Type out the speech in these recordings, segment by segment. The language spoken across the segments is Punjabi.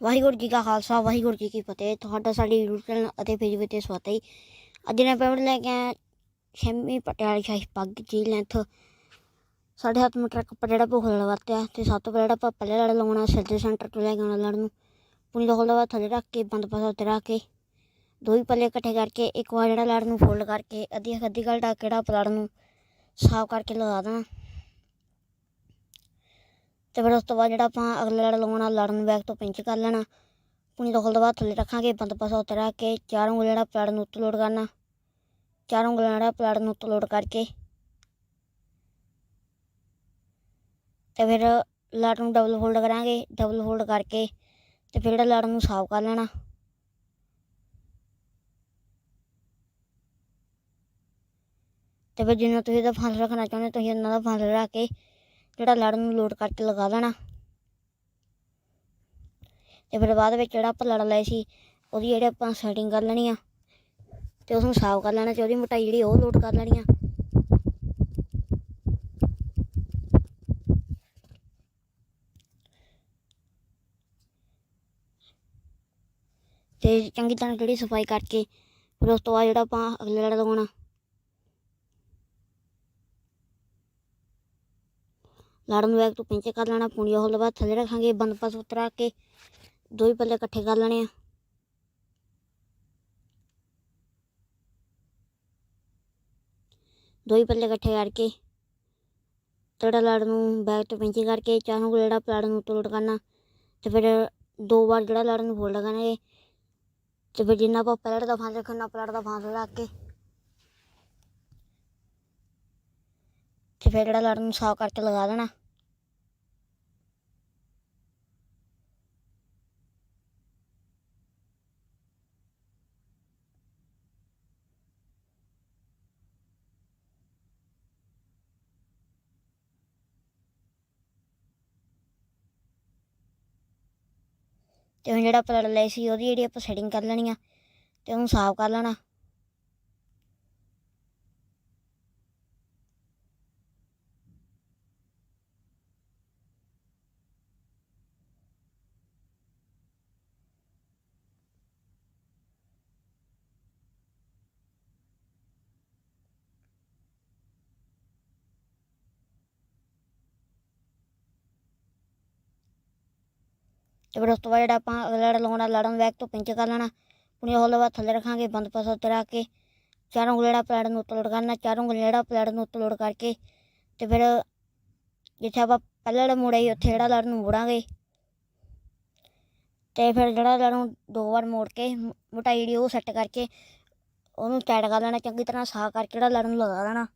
ਵਾਹਿਗੁਰੂ ਜੀ ਕਾ ਖਾਲਸਾ, ਵਾਹਿਗੁਰੂ ਜੀ ਕੀ ਫਤਿਹ। ਤੁਹਾਡਾ ਸਾਡੇ YouTube ਚੈਨਲ ਅਤੇ ਫੇਸਬੁੱਕ ਤੇ ਸਵਾਗਤ ਹੈ ਅੱਜ ਮੈਂ ਪੇਮੈਂਟ ਲੈ ਕੇ ਆਇਆ ਛੇਵੀਂ ਪਟਿਆਲਾ ਸ਼ਾਹੀ ਪੱਗ ਜੀ ਲੈਂਥ ਸਾਡੇ ਹੱਥ ਮੀਟਰ ਕੱਪੜਾ ਜਿਹੜਾ ਭੁੱਖ ਲੜ ਵਰਤਿਆ ਤੇ ਸਭ ਤੋਂ ਜਿਹੜਾ ਆਪਾਂ ਪਹਿਲੇ ਲੜ ਲਾਉਣਾ ਸਿੱਧੇ ਸੈਂਟਰ ਤੋਂ ਲੈ ਕੇ ਆਉਣਾ ਲੜ ਨੂੰ। ਪੂਰੀ ਦਾ ਹੋਲਦਾ ਥੱਲੇ ਰੱਖ ਕੇ, ਬੰਦ ਪਾਸਾ ਉੱਤੇ ਰੱਖ ਕੇ। ਦੋ ਹੀ ਪੱਲੇ ਇਕੱਠੇ ਕਰਕੇ, ਇੱਕ ਵਾਰ ਜਿਹੜਾ ਲੜ ਨੂੰ ਫੋਲਡ ਕਰਕੇ ਅੱਧੀ ਅੱਧੀ ਗਲ ਢੱਕ ਕੇ ਜਿਹੜਾ ਆਪਾਂ ਲੜ ਨੂੰ ਸਾਫ਼ ਕਰਕੇ ਲਗਾ ਦੇਣਾ। ਤੇ ਫਿਰ ਉਸ ਤੋਂ ਬਾਅਦ ਜਿਹੜਾ ਆਪਾਂ ਅਗਲਾ ਲੜ ਲਾਉਣਾ ਲੜ ਨੂੰ ਬੈਕ ਤੋਂ ਪਿੰਚ ਕਰ ਲੈਣਾ। ਪੂਣੀ ਤੋਂ ਖੁੱਲਦਾ ਬਾਅਦ ਥੱਲੇ ਰੱਖਾਂਗੇ, ਬੰਦ ਪਾਸਾ ਉੱਤੇ ਰੱਖ ਕੇ, ਚਾਰ ਉਂਗਲਾਂ ਜਿਹੜਾ ਪਲਾੜ ਨੂੰ ਉੱਤੇ ਲੋਡ ਕਰਨਾ। ਚਾਰ ਉਂਗਲਾਂ ਜਿਹੜਾ ਪਲਾੜ ਨੂੰ ਉੱਤੇ ਲੋਡ ਕਰਕੇ। ਤੇ ਫਿਰ ਲੜ ਨੂੰ ਡਬਲ ਹੋਲਡ ਕਰਾਂਗੇ ਡਬਲ ਹੋਲਡ ਕਰਕੇ ਤੇ ਫਿਰ ਜਿਹੜਾ ਲੜ ਨੂੰ ਸਾਫ਼ ਕਰ ਲੈਣਾ। ਤੇ ਫਿਰ ਜਿੰਨਾ ਤੁਸੀਂ ਇਹਦਾ ਫਾਂਸ ਰੱਖਣਾ ਚਾਹੁੰਦੇ ਤੁਸੀਂ ਉਹਨਾਂ ਦਾ ਫਾਂਸ ਰੱਖ ਕੇ ਜਿਹੜਾ ਲੜ ਨੂੰ ਲੋਡ ਕਰਕੇ ਲਗਾ ਦੇਣਾ। ਤੇ ਫਿਰ ਬਾਅਦ ਵਿੱਚ ਜਿਹੜਾ ਆਪਾਂ ਲੜ ਲਏ ਸੀ, ਉਹਦੀ ਜਿਹੜੇ ਆਪਾਂ ਸੈਟਿੰਗ ਕਰ ਲੈਣੀ ਆ, ਤੇ ਉਸ ਨੂੰ ਸਾਫ਼ ਕਰ ਲੈਣਾ, ਤੇ ਉਹਦੀ ਮੋਟਾਈ ਜਿਹੜੀ ਉਹ ਲੋਡ ਕਰ ਲੈਣੀ ਆ। ਤੇ ਚੰਗੀ ਤਰ੍ਹਾਂ ਜਿਹੜੀ ਸਫ਼ਾਈ ਕਰਕੇ, ਫਿਰ ਉਸ ਤੋਂ ਬਾਅਦ ਜਿਹੜਾ ਆਪਾਂ ਅਗਲੇ ਲੜ ਲਗਾਉਣਾ। ਲਾੜਨ ਨੂੰ ਬੈਗ ਤੋਂ ਪਿੰਚੇ ਕਰ ਲੈਣਾ ਪੂਣੀਆਂ ਹੋਲ ਬਾਅਦ ਥੱਲੇ ਰੱਖਾਂਗੇ ਬੰਦ ਪਾਸ ਉਤਰਾ ਕੇ ਦੋ ਹੀ ਪੱਲੇ ਇਕੱਠੇ ਕਰ ਲੈਣੇ ਆ। ਦੋ ਹੀ ਪੱਲੇ ਇਕੱਠੇ ਕਰਕੇ ਤੜਾ ਲੜ ਨੂੰ ਬੈਗ ਤੋਂ ਪਿੰਚੇ ਕਰਕੇ ਚਾਹੋਂ ਜਿਹੜਾ ਪਲਾੜ ਨੂੰ ਤੋੜ ਕਰਨਾ, ਤੇ ਫਿਰ ਦੋ ਵਾਰ ਜਿਹੜਾ ਲੜ ਨੂੰ ਫੋਲਡ ਕਰਾਂਗੇ ਤੇ ਫਿਰ ਜਿੰਨਾ ਆਪਾਂ ਪਲੜ ਦਾ ਫਾਂਸ ਰੱਖਣਾ ਪਲੜ ਦਾ ਫਾਂਸ ਰੱਖ ਕੇ ਤੇ ਫਿਰ ਜਿਹੜਾ ਲੜਨ ਨੂੰ ਸਾਫ਼ ਕਰਕੇ ਲਗਾ ਦੇਣਾ। ਤੇ ਹੁਣ ਜਿਹੜਾ ਆਪਾਂ ਲੜ ਲਏ ਸੀ, ਉਹਦੀ ਜਿਹੜੀ ਆਪਾਂ ਸੈਟਿੰਗ ਕਰ ਲੈਣੀ ਆ, ਤੇ ਉਹਨੂੰ ਸਾਫ਼ ਕਰ ਲੈਣਾ। ਫਿਰ ਉਸ ਤੋਂ ਬਾਅਦ ਜਿਹੜਾ ਆਪਾਂ ਅਗਲਾ ਲੜ ਲਾਉਣਾ ਲੜਨ ਬੈਕ ਤੋਂ ਪਿੰਚ ਕਰ ਲੈਣਾ। ਪੁਣੀ ਹੋਲ ਬਾਅਦ ਥੱਲੇ ਰੱਖਾਂਗੇ, ਬੰਦ ਪਾਸਾ ਉੱਤੇ ਕੇ। ਚਾਰੋਂ ਉਂਗਲਾਂ ਜਿਹੜਾ ਪਲੇਟ ਨੂੰ ਉੱਤੇ ਲੋਡ ਕਰਨਾ, ਚਾਰੋਂ ਉਂਗਲਾਂ ਜਿਹੜਾ ਪਲੇਟ ਨੂੰ ਉੱਤੇ ਲੋਡ ਕਰਕੇ ਤੇ ਫਿਰ ਜਿੱਥੇ ਆਪਾਂ ਪਹਿਲਾ ਲੜ ਮੋੜਿਆ ਉੱਥੇ ਜਿਹੜਾ ਲੜ ਨੂੰ ਮੋੜਾਂਗੇ। ਤੇ ਫਿਰ ਜਿਹੜਾ ਲੜ ਨੂੰ ਦੋ ਵਾਰ ਮੋੜ ਕੇ ਮ- ਮੋਟਾਈ ਜਿਹੜੀ ਉਹ ਸੈੱਟ ਕਰਕੇ ਉਹਨੂੰ ਟਾਈਟ ਕਰ ਲੈਣਾ, ਚੰਗੀ ਤਰ੍ਹਾਂ ਸਾਫ਼ ਕਰਕੇ ਜਿਹੜਾ ਲੜ ਨੂੰ ਲਗਾ ਦੇਣਾ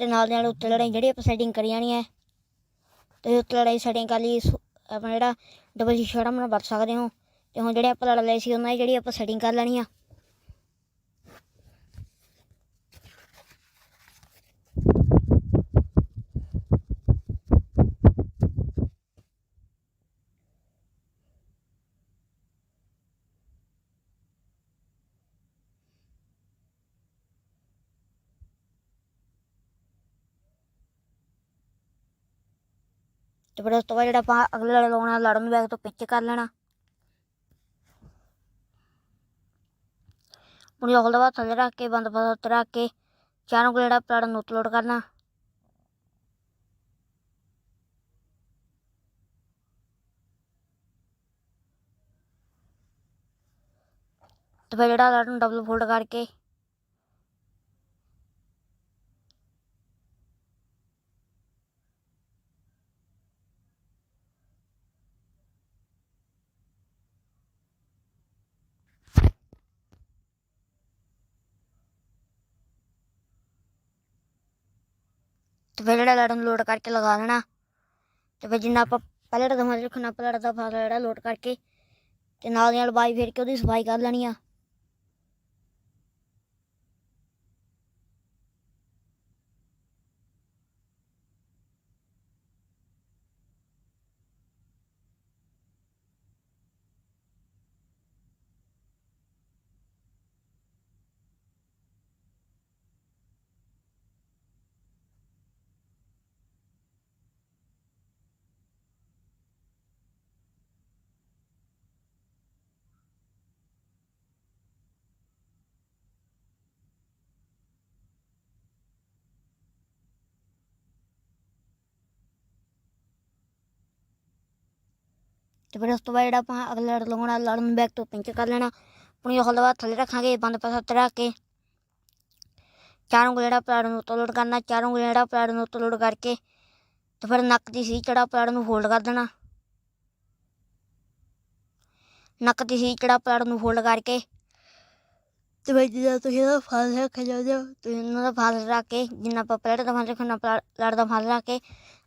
ਤੇ ਨਾਲ ਦੇ ਨਾਲ ਉੱਤੇ ਲੜਾਈ ਜਿਹੜੀ ਆਪਾਂ ਸੈਟਿੰਗ ਕਰੀ ਜਾਣੀ ਹੈ। ਤੇ ਉੱਤੇ ਲੜਾਈ ਸੈਟਿੰਗ ਕਰ ਲਈ ਆਪਣਾ ਜਿਹੜਾ ਡਬਲ ਸ਼ੀਸ਼ਾ ਬਣਾ ਵਰਤ ਸਕਦੇ ਹੋ। ਤੇ ਹੁਣ ਜਿਹੜੇ ਆਪਾਂ ਲੜ ਲਏ ਸੀ, ਉਹਨਾਂ ਦੀ ਜਿਹੜੀ ਆਪਾਂ ਸੈਟਿੰਗ ਕਰ ਲੈਣੀ ਆ। ਤੇ ਫਿਰ ਉਸ ਤੋਂ ਬਾਅਦ ਜਿਹੜਾ ਆਪਾਂ ਅਗਲੇ ਲੜ ਲਾਉਣਾ, ਲੜਨ ਨੂੰ ਬੈਗ ਤੋਂ ਪਿੱਛੇ ਕਰ ਲੈਣਾ। ਪੁਣੀ ਹੋਲ ਦਾ ਬਾਅਦ ਥੱਲੇ ਰੱਖ ਕੇ ਬੰਦ ਪਾਸਾ ਉੱਤੇ ਰੱਖ ਕੇ, ਚਾਰੋਂ ਕੋਲ ਜਿਹੜਾ ਪਲੜ ਨੂੰ ਲੋਡ ਕਰਨਾ। ਤੇ ਫਿਰ ਜਿਹੜਾ ਲੜ ਨੂੰ ਡਬਲ ਫੋਲਡ ਕਰਕੇ ਤੇ ਫਿਰ ਜਿਹੜਾ ਲੜ ਨੂੰ ਲੋਡ ਕਰਕੇ ਲਗਾ ਦੇਣਾ। ਤੇ ਫਿਰ ਜਿੰਨਾ ਆਪਾਂ ਪਹਿਲੇ ਦਾ ਦਮਾਂ ਰੱਖਣਾ ਪਲੜ ਦਾ ਫਾਸਲਾ ਜਿਹੜਾ ਲੋਡ ਕਰਕੇ ਤੇ ਨਾਲ ਦੀ ਨਾਲ ਬਾਈ ਫੇਰ ਕੇ ਉਹਦੀ ਸਫ਼ਾਈ ਕਰ ਲੈਣੀ ਆ ਤੇ ਫਿਰ ਜਿਹੜਾ ਲੜ ਨੂੰ ਡਬਲ ਫੋਲਡ ਕਰਕੇ ਤੇ ਚਾਰੋਂ ਉਂਗਲਾਂ ਜਿਹੜਾ ਪਲੇਟ ਨੂੰ ਉੱਤੇ ਲੋਡ ਕਰਨਾ ਚਾਰੋਂ ਉਂਗਲਾਂ ਜਿਹੜਾ ਪਲੇਟ ਨੂੰ ਉੱਤੇ ਲੋਡ ਕਰਕੇ ਤੇ ਫਿਰ ਜਿਹੜਾ ਲੜ ਨੂੰ ਸਾਫ਼ ਕਰ ਲੈਣਾ ਤੇ ਫਿਰ ਬਾਅਦ ਵਿੱਚ ਜਿਹੜਾ ਆਪਾਂ ਲੜ ਲਏ ਸੀ ਉਹਦੀ ਸੈਟਿੰਗ ਕਰ ਲੈਣੀ ਆ ਤੇ ਫਿਰ ਉਸ ਤੋਂ ਬਾਅਦ ਜਿਹੜਾ ਆਪਾਂ ਅਗਲਾ ਲੜ ਲਗਾਉਣਾ ਲੜ ਨੂੰ ਬੈਕ ਤੋਂ ਪਿੰਚ ਕਰ ਲੈਣਾ, ਆਪਣੀ ਉਹ ਹਲਵਾ ਥੱਲੇ ਰੱਖਾਂਗੇ, ਬੰਦ ਪਾਸਾ ਤੇ ਰੱਖ ਕੇ। ਚਾਰੋਂ ਉਂਗਲਾਂ ਜਿਹੜਾ ਪਲਾੜ ਨੂੰ ਉੱਤੋਂ ਲੋਡ ਕਰਨਾ, ਚਾਰੋਂ ਉਂਗਲਾਂ ਜਿਹੜਾ ਪਲਾੜ ਨੂੰ ਉੱਤੋਂ ਲੋਡ ਕਰਕੇ ਤੇ ਫਿਰ ਨੱਕ ਦੀ ਸੀ ਚੜਾ ਪਲਾੜ ਨੂੰ ਫੋਲਡ ਕਰ ਦੇਣਾ। ਨੱਕ ਦੀ ਸੀ ਚੜਾ ਪਲਾੜ ਨੂੰ ਫੋਲਡ ਕਰਕੇ ਤੇ ਫਿਰ ਜਿੱਦਾਂ ਤੁਸੀਂ ਇਹਦਾ ਫਾਸ ਰੱਖਿਆ ਜਾਂਦੇ ਹੋ ਤੁਸੀਂ ਇਹਨਾਂ ਦਾ ਫਾਸ ਰੱਖ ਕੇ ਜਿੰਨਾ ਆਪਾਂ ਪਲੇਟ ਦਾ ਫਾਸ ਰੱਖਣਾ ਪਲਾੜ ਦਾ ਫਾਸ ਰੱਖ ਕੇ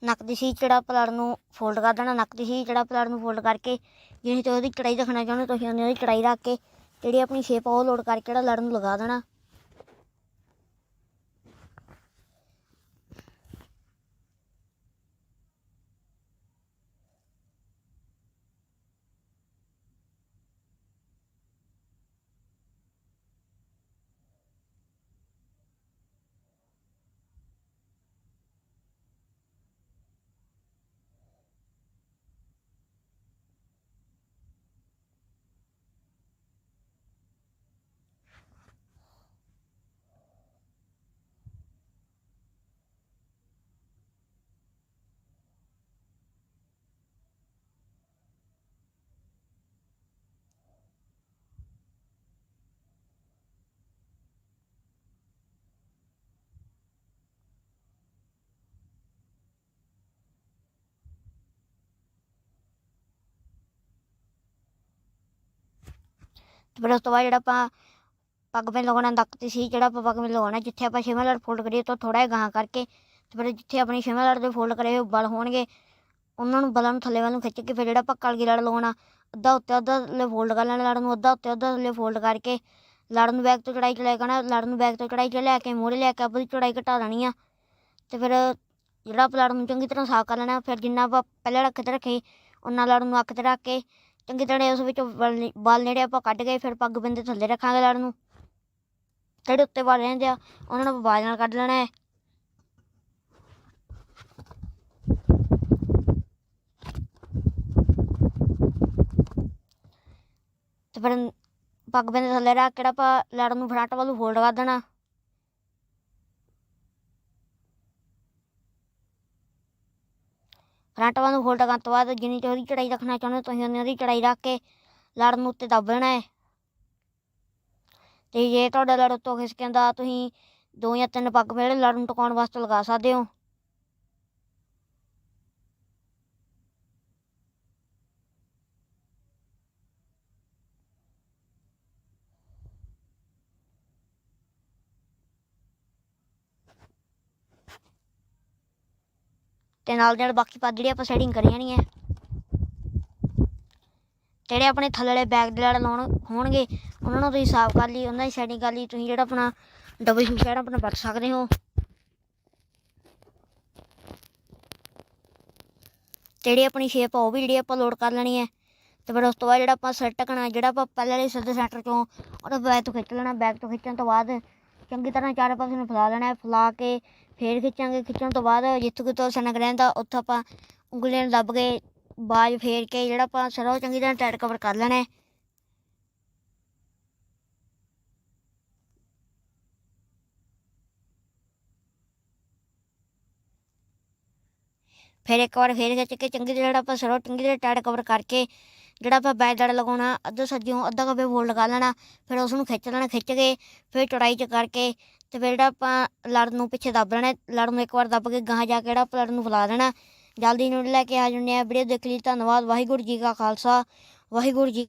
ਨੱਕ ਦੀ ਸੀ ਚੜਾ ਪਲਾੜ ਨੂੰ ਫੋਲਡ ਕਰ ਦੇਣਾ ਨੱਕ ਦੀ ਸੀ ਚੜਾ ਪਲਾੜ ਨੂੰ ਫੋਲਡ ਕਰਕੇ ਜਿਹੜੀ ਤੁਸੀਂ ਉਹਦੀ ਚੜਾਈ ਰੱਖਣਾ ਚਾਹੁੰਦੇ ਤੁਸੀਂ ਉਹਦੀ ਉਹਦੀ ਚੜਾਈ ਰੱਖ ਕੇ ਜਿਹੜੀ ਆਪਣੀ ਸ਼ੇਪ ਆ ਉਹ ਲੋਡ ਕਰਕੇ ਜਿਹੜਾ ਲੜ ਨੂੰ ਲਗਾ ਦੇਣਾ ਤੇ ਫਿਰ ਉਸ ਤੋਂ ਬਾਅਦ ਜਿਹੜਾ ਆਪਾਂ ਪੱਗ ਪੇ ਲਗਾਉਣਾ ਨੱਕ ਤੇ ਸੀ ਜਿਹੜਾ ਆਪਾਂ ਪੱਗ ਪੇ ਲਗਾਉਣਾ ਜਿੱਥੇ ਆਪਾਂ ਛੇਵਾਂ ਲੜ ਫੋਲਡ ਕਰੀਏ ਤਾਂ ਥੋੜਾ ਜਿਹਾ ਗਾਹਾਂ ਕਰਕੇ ਤੇ ਫਿਰ ਜਿੱਥੇ ਆਪਣੀ ਛੇਵਾਂ ਲੜ ਦੇ ਫੋਲਡ ਕਰੇ ਹੋਏ ਬਲ ਹੋਣਗੇ, ਉਹਨਾਂ ਨੂੰ ਬਲਾਂ ਨੂੰ ਥੱਲੇ ਵੱਲ ਨੂੰ ਖਿੱਚ ਕੇ ਫਿਰ ਜਿਹੜਾ ਆਪਾਂ ਕਲਗੀ ਲੜ ਲਗਾਉਣਾ ਅੱਧਾ ਉੱਤੇ ਅੱਧਾ ਥੱਲੇ ਫੋਲਡ ਕਰ ਲੈਣਾ ਲੜ ਨੂੰ, ਅੱਧਾ ਉੱਤੇ ਅੱਧਾ ਥੱਲੇ ਫੋਲਡ ਕਰਕੇ ਲੜ ਨੂੰ ਬੈਗ ਤੋਂ ਚੜਾਈ ਚੜਾਈ ਕਰਨਾ, ਲੜ ਨੂੰ ਬੈਗ ਤੋਂ ਚੜਾਈ ਚ ਲੈ ਕੇ ਮੋੜੇ ਲੈ ਕੇ ਆਪਣੀ ਚੜਾਈ ਘਟਾ ਲੈਣੀ ਆ। ਤੇ ਫਿਰ ਜਿਹੜਾ ਆਪਾਂ ਲੜ ਨੂੰ ਚੰਗੀ ਤਰ੍ਹਾਂ ਸਾਫ਼ ਕਰ ਲੈਣਾ, ਫਿਰ ਜਿੰਨਾ ਆਪਾਂ ਪਹਿਲਾਂ ਰੱਖ ਤੇ ਰੱਖੇ ਉਹਨਾਂ ਲੜ ਨੂੰ ਅੱਖ ਤੇ ਰੱਖ ਕੇ ਚੰਗੀ ਤਰ੍ਹਾਂ ਉਸ ਵਿੱਚ ਬਲ ਬਲ ਨੇੜੇ ਆਪਾਂ ਕੱਢ ਗਏ, ਫਿਰ ਪੱਗ ਬੰਦੇ ਥੱਲੇ ਰੱਖਾਂਗੇ ਲੜ ਨੂੰ। ਜਿਹੜੇ ਉੱਤੇ ਬਲ ਰਹਿੰਦੇ ਆ, ਉਹਨਾਂ ਨੂੰ ਬਾਜ ਨਾਲ ਕੱਢ ਲੈਣਾ ਹੈ। ਤੇ ਫਿਰ ਪੱਗ ਬੰਦੇ ਥੱਲੇ ਰੱਖ ਕੇ ਆਪਾਂ ਲੜ ਨੂੰ ਫਰੰਟ ਵੱਲੋਂ ਫੋਲਡ ਕਰ ਦੇਣਾ। ਫਰੰਟ ਵੱਲ ਨੂੰ ਫੋਲਡ ਕਰਨ ਤੋਂ ਬਾਅਦ ਜਿੰਨੀ ਤੇ ਉਹਦੀ ਚੜਾਈ ਰੱਖਣਾ ਚਾਹੁੰਦੇ ਹੋ, ਤੁਸੀਂ ਉਨੀ ਉਹਦੀ ਚੜਾਈ ਰੱਖ ਕੇ ਲੜ ਨੂੰ ਉੱਤੇ ਦੱਬ ਦੇਣਾ ਹੈ। ਤੇ ਜੇ ਤੁਹਾਡਾ ਲੜ ਉੱਤੋਂ ਖਿਸਕ ਜਾਂਦਾ, ਤੁਸੀਂ ਦੋ ਜਾਂ ਤਿੰਨ ਪੱਗ ਮੇਰੇ ਲੜ ਨੂੰ ਟਿਕਾਉਣ ਵਾਸਤੇ ਲਗਾ ਸਕਦੇ ਹੋ। ਤੇ ਨਾਲ ਦੇ ਨਾਲ ਬਾਕੀ ਪੱਗ ਜਿਹੜੀ ਆਪਾਂ ਸੈਟਿੰਗ ਕਰੀ ਜਾਣੀ ਹੈ। ਜਿਹੜੇ ਆਪਣੇ ਥੱਲੇ ਵਾਲੇ ਬੈਗ ਦੇ ਲੜ ਲਾਉਣ ਹੋਣਗੇ, ਉਹਨਾਂ ਨੂੰ ਤੁਸੀਂ ਸਾਫ਼ ਕਰ ਲਈ, ਉਹਨਾਂ ਦੀ ਸੈਟਿੰਗ ਕਰ ਲਈ, ਤੁਸੀਂ ਜਿਹੜਾ ਆਪਣਾ ਡਬਲ ਸ਼ੂ ਸ਼ੈਡ ਆਪਣਾ ਵਰਤ ਸਕਦੇ ਹੋ। ਜਿਹੜੀ ਆਪਣੀ ਸ਼ੇਪ ਆ ਉਹ ਵੀ ਜਿਹੜੀ ਆਪਾਂ ਲੋਡ ਕਰ ਲੈਣੀ ਹੈ। ਤੇ ਫਿਰ ਉਸ ਤੋਂ ਬਾਅਦ ਜਿਹੜਾ ਆਪਾਂ ਸੈੱਟ ਟਕਣਾ ਜਿਹੜਾ ਆਪਾਂ ਪਹਿਲੇ ਵਾਲੇ ਸਿੱਧੇ ਸੈਂਟਰ ਚੋਂ, ਉਹਦਾ ਬੈਗ ਤੋਂ ਖਿੱਚ ਲੈਣਾ ਬੈਗ ਤੋਂ ਖਿੱਚਣ ਤੋਂ ਬਾਅਦ ਚੰਗੀ ਤਰ੍ਹਾਂ ਚਾਰੇ ਪਾਸੇ ਨੂੰ ਫੈਲਾ ਲੈਣਾ ਹੈ, ਫੈਲਾ ਕੇ ਫੇਰ ਖਿੱਚਾਂਗੇ। ਖਿੱਚਣ ਤੋਂ ਬਾਅਦ ਜਿੱਥੋਂ ਕਿਤੋਂ ਸਨਕ ਰਹਿੰਦਾ, ਉੱਥੋਂ ਆਪਾਂ ਉਂਗਲੀਆਂ ਨੂੰ ਦੱਬ ਕੇ ਬਾਜ ਫੇਰ ਕੇ ਜਿਹੜਾ ਆਪਾਂ ਸਰੋਂ ਚੰਗੀ ਤਰ੍ਹਾਂ ਟਾਈਟ ਕਵਰ ਕਰ ਲੈਣਾ ਹੈ। ਫਿਰ ਇੱਕ ਵਾਰ ਫੇਰ ਖਿੱਚ ਕੇ ਚੰਗੀ ਤਰ੍ਹਾਂ ਜਿਹੜਾ ਆਪਾਂ ਸਰੋਂ ਚੰਗੀ ਤਰ੍ਹਾਂ ਟਾਈਟ ਕਵਰ ਕਰਕੇ ਜਿਹੜਾ ਆਪਾਂ ਬੈਕ ਦੜ ਲਗਾਉਣਾ, ਅੱਧਾ ਸੱਜਿਓਂ, ਅੱਧਾ ਖੱਬੇ ਫੋਲਡ ਲਗਾ ਲੈਣਾ, ਫਿਰ ਉਸ ਨੂੰ ਖਿੱਚ ਲੈਣਾ, ਖਿੱਚ ਕੇ ਫਿਰ ਚੌੜਾਈ ਚ ਕਰਕੇ ਤੇ ਫਿਰ ਜਿਹੜਾ ਆਪਾਂ ਲੜ ਨੂੰ ਪਿੱਛੇ ਦੱਬ ਲੈਣਾ, ਲੜ ਨੂੰ ਇੱਕ ਵਾਰ ਦੱਬ ਕੇ ਗਾਹਾਂ ਜਾ ਕੇ ਜਿਹੜਾ ਆਪਾਂ ਲੜ ਨੂੰ ਫੈਲਾ ਦੇਣਾ। ਜਲਦੀ ਨੂੰ ਲੈ ਕੇ ਆ ਜੁੰਨੇ ਆ, ਵੀਡੀਓ ਦੇਖ ਲਈ, ਧੰਨਵਾਦ, ਵਾਹਿਗੁਰੂ ਜੀ ਕਾ ਖਾਲਸਾ, ਵਾਹਿਗੁਰੂ ਜੀ